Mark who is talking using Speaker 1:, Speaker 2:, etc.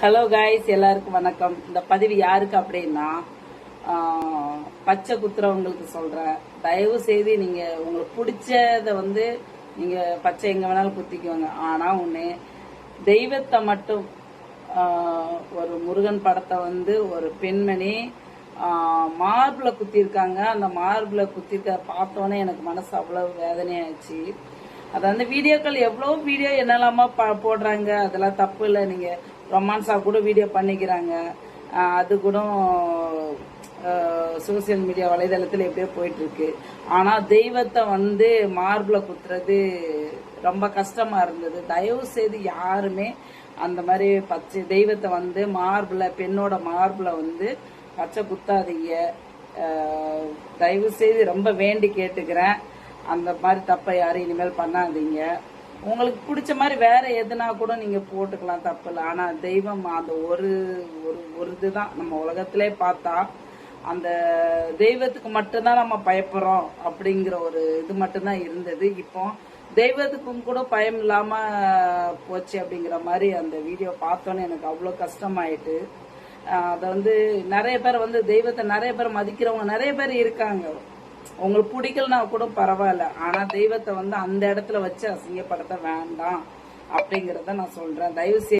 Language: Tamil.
Speaker 1: ஹலோ காய்ஸ் எல்லாருக்கும் வணக்கம். இந்த பதிவு யாருக்கு அப்படின்னா பச்சை குத்துறவங்களுக்கு சொல்றேன். தயவு செய்து நீங்க உங்களுக்கு பிடிச்சதை வந்து நீங்க பச்சை எங்க வேணாலும் குத்திக்குவாங்க ஆனா ஒண்ணு தெய்வத்தை மட்டும் ஒரு முருகன் படத்தை வந்து ஒரு பெண்மணி மார்பில் குத்திருக்காங்க அந்த மார்பில் குத்திருக்க பார்த்தோன்னே எனக்கு மனசு அவ்வளோ வேதனையாச்சு அது அந்த வீடியோக்கள் எவ்வளோ வீடியோ என்னெல்லாமா ப- போடுறாங்க. அதெல்லாம் தப்பு இல்லை. நீங்கள் ரொமான்ஸா கூட வீடியோ பண்ணிக்கிறாங்க. அது கூட சோசியல் மீடியா வலைதளத்தில் எப்படியோ போயிட்டுருக்கு. ஆனால் தெய்வத்தை வந்து மார்பில் குத்துறது ரொம்ப கஷ்டமாக இருந்தது. தயவு செய்து யாருமே அந்த மாதிரி பச்சை தெய்வத்தை வந்து மார்பில் பெண்ணோட மார்பில் வந்து பச்சை குத்தாதீங்க. தயவு செய்து ரொம்ப வேண்டி கேட்டுக்கிறேன். அந்த மாதிரி தப்பை யாரும் இனிமேல் பண்ணாதீங்க. உங்களுக்கு பிடிச்ச மாதிரி வேற எதுனா கூட நீங்க போட்டுக்கலாம் தப்பு இல்லை ஆனா தெய்வம் அந்த ஒரு ஒரு ஒரு இதுதான். நம்ம உலகத்திலே பார்த்தா அந்த தெய்வத்துக்கு மட்டும்தான் நம்ம பயப்படுறோம் அப்படிங்கிற ஒரு இது மட்டும்தான் இருந்தது. இப்போ தெய்வத்துக்கும் கூட பயம் இல்லாம போச்சு அப்படிங்கிற மாதிரி அந்த வீடியோ பார்த்தோன்னே எனக்கு அவ்வளோ கஷ்டமாயிட்டு அதை வந்து நிறைய பேர் வந்து தெய்வத்தை நிறைய பேர் மதிக்கிறவங்க நிறைய பேர் இருக்காங்க. உங்களுக்கு பிடிக்கலனா கூட பரவாயில்ல. ஆனா தெய்வத்தை வந்து அந்த இடத்துல வச்சு அசிங்கப்படுத்த வேண்டாம். அப்படிங்கறத நான் சொல்றேன். தயவு செய்து